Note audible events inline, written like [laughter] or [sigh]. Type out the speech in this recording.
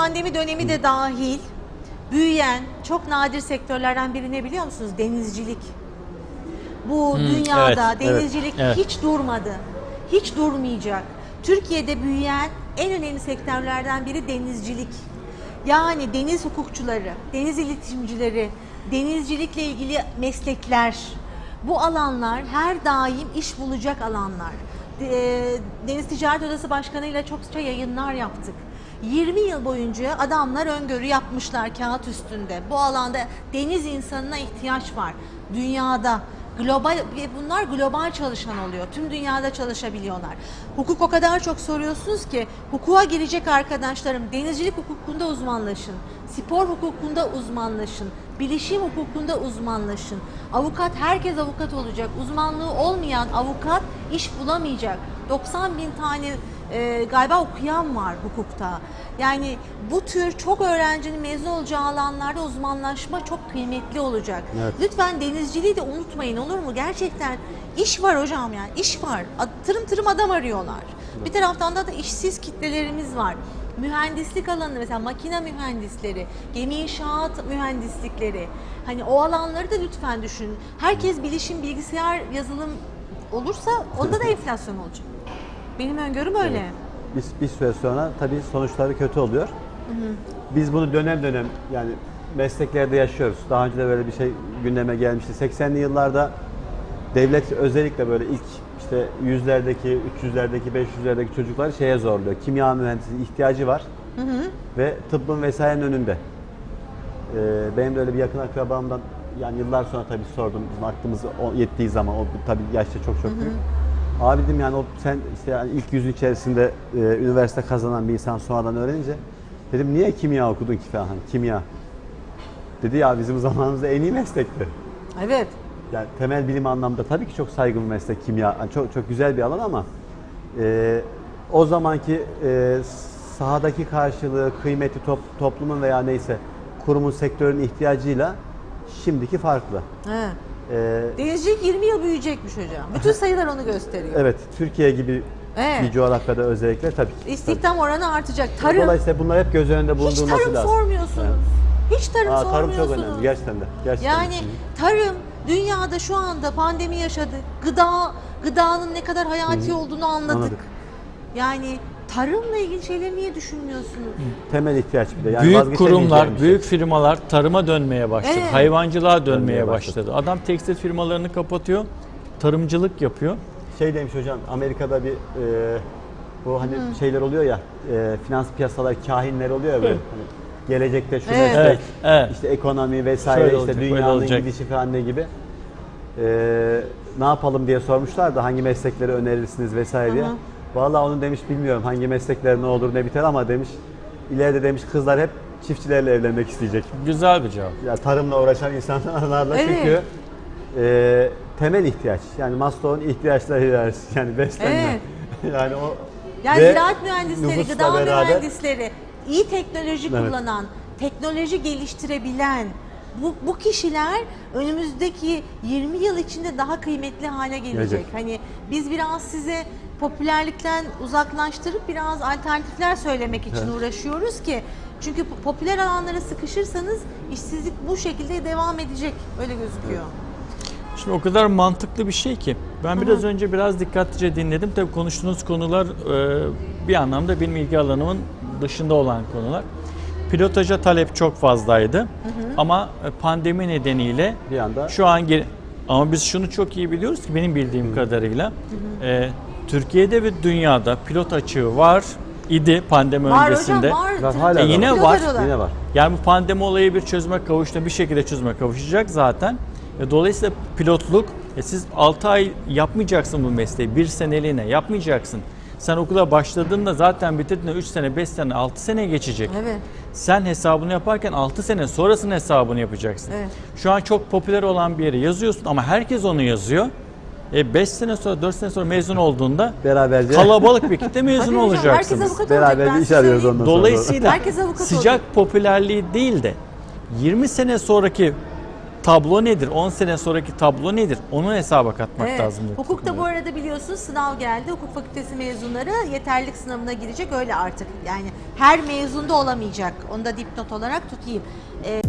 pandemi dönemi de dahil büyüyen çok nadir sektörlerden biri ne biliyor musunuz? Denizcilik. Bu dünyada evet, evet, denizcilik evet. hiç durmadı. Hiç durmayacak. Türkiye'de büyüyen en önemli sektörlerden biri denizcilik. Yani deniz hukukçuları, deniz iletişimcileri, denizcilikle ilgili meslekler. Bu alanlar her daim iş bulacak alanlar. De- Deniz Ticaret Odası Başkanı ile çokça yayınlar yaptık. 20 yıl boyunca adamlar öngörü yapmışlar kağıt üstünde. Bu alanda deniz insanına ihtiyaç var. Dünyada global ve bunlar global çalışan oluyor. Tüm dünyada çalışabiliyorlar. Hukuk o kadar çok soruyorsunuz ki hukuka girecek arkadaşlarım denizcilik hukukunda uzmanlaşın. Spor hukukunda uzmanlaşın. Bilişim hukukunda uzmanlaşın. Avukat herkes avukat olacak. Uzmanlığı olmayan avukat iş bulamayacak. 90 bin tane e, galiba okuyan var hukukta. Yani bu tür çok öğrencinin mezun olacağı alanlarda uzmanlaşma çok kıymetli olacak. Evet. Lütfen denizciliği de unutmayın olur mu? Gerçekten iş var hocam yani iş var. Tırım tırım adam arıyorlar. Bir taraftan da, da işsiz kitlelerimiz var. Mühendislik alanı mesela makine mühendisleri, gemi inşaat mühendislikleri. Hani o alanları da lütfen düşünün. Herkes bilişim, bilgisayar, yazılım olursa onda da [laughs] enflasyon olacak. Benim öngörüm öyle. Bir, bir süre sonra tabii sonuçları kötü oluyor. Biz bunu dönem dönem yani mesleklerde yaşıyoruz. Daha önce de böyle bir şey gündeme gelmişti. 80'li yıllarda devlet özellikle böyle ilk işte yüzlerdeki, 300'lerdeki, 500'lerdeki çocukları şeye zorluyor. Kimya mühendisliği ihtiyacı var ve tıbbın vesairenin önünde. Ee, benim de öyle bir yakın akrabamdan yani yıllar sonra tabii sordum bizim aklımız yettiği zaman o tabii yaşta çok çok büyük. Abi dedim yani o sen işte yani ilk yüzün içerisinde e, üniversite kazanan bir insan sonradan öğrenince dedim niye kimya okudun ki falan hani kimya. Dedi ya bizim zamanımızda en iyi meslekti. Evet. Yani temel bilim anlamda tabii ki çok saygın bir meslek kimya. Yani çok çok güzel bir alan ama e, o zamanki e, sahadaki karşılığı, kıymeti top, toplumun veya neyse kurumun, sektörün ihtiyacıyla şimdiki farklı. He. E, Denizcilik 20 yıl büyüyecekmiş hocam. Bütün sayılar onu gösteriyor. evet, Türkiye gibi Evet. bir coğrafyada özellikle tabii. ki. İstihdam oranı artacak. Tabii. Tarım. Dolayısıyla bunlar hep göz önünde Hiç bulundurulması tarım lazım. sormuyorsunuz. Hiç tarım Aa, tarım sormuyorsunuz. çok önemli gerçekten de. Gerçekten. Yani tarım dünyada şu anda pandemi yaşadık. Gıda gıdanın ne kadar hayati olduğunu anladık. Anladık. Yani tarımla ilgili şeyleri niye düşünmüyorsunuz? temel ihtiyaç bir de. Yani büyük kurumlar, şey. büyük firmalar tarıma dönmeye başladı. Evet. Hayvancılığa dönmeye Dönmeye başladı. Adam tekstil firmalarını kapatıyor, tarımcılık yapıyor. Şey demiş hocam Amerika'da bir e, bu hani şeyler oluyor ya e, finans piyasalar kahinler oluyor ya böyle. Hani gelecekte şu Evet. meslek, Evet, evet. işte ekonomi vesaire Şöyle işte olacak, dünyanın gidişi falan ne gibi. E, ne yapalım diye sormuşlar da hangi meslekleri önerirsiniz vesaire diye. Hı hı. Vallahi onu demiş bilmiyorum hangi meslekler ne olur ne biter ama demiş ileride demiş kızlar hep çiftçilerle evlenmek isteyecek. Güzel bir cevap. Ya tarımla uğraşan insanlarla Evet. çünkü e, temel ihtiyaç. Yani Maslow'un ihtiyaçları hiyerarşisi [laughs] yani beslenme. [laughs] yani o Yani ve ziraat mühendisleri, gıda beraber- mühendisleri, iyi teknoloji Evet. kullanan, teknoloji geliştirebilen bu, bu kişiler önümüzdeki 20 yıl içinde daha kıymetli hale gelecek. Gelecek. Hani biz biraz size popülerlikten uzaklaştırıp biraz alternatifler söylemek için Evet. uğraşıyoruz ki çünkü po- popüler alanlara sıkışırsanız işsizlik bu şekilde devam edecek. Öyle gözüküyor. Şimdi o kadar mantıklı bir şey ki. Ben biraz önce biraz dikkatlice dinledim. Tabii konuştuğunuz konular e, bir anlamda benim ilgi alanımın dışında olan konular. Pilotaja talep çok fazlaydı. Ama e, pandemi nedeniyle bir anda şu an. Ama biz şunu çok iyi biliyoruz ki benim bildiğim kadarıyla e, Türkiye'de ve dünyada pilot açığı var idi pandemi Var öncesinde. hocam var. Var, hala tabii. da yine Pilot var. arıyorlar. yine var. Yani bu pandemi olayı bir çözüme kavuştu, bir şekilde çözüme kavuşacak zaten. E, Dolayısıyla pilotluk, e, siz 6 ay yapmayacaksın bu mesleği, bir seneliğine yapmayacaksın. Sen okula başladığında zaten bitirdiğinde 3 sene, 5 sene, 6 sene geçecek. Evet. Sen hesabını yaparken 6 sene sonrasının hesabını yapacaksın. Evet. Şu an çok popüler olan bir yere yazıyorsun ama herkes onu yazıyor. E 5 sene sonra 4 sene sonra mezun olduğunda Beraberce. kalabalık bir kitle [laughs] mezun olacaksınız. olacak. Beraberce iş arıyoruz söyleyeyim. ondan sonra. Dolayısıyla sıcak olacak. popülerliği değil de 20 sene sonraki tablo nedir? 10 sene sonraki tablo nedir? Onun hesaba katmak Evet. lazım. diye Hukukta bu arada biliyorsunuz sınav geldi. Hukuk fakültesi mezunları yeterlilik sınavına girecek öyle artık. Yani her mezunda olamayacak. Onu da dipnot olarak tutayım. Ee,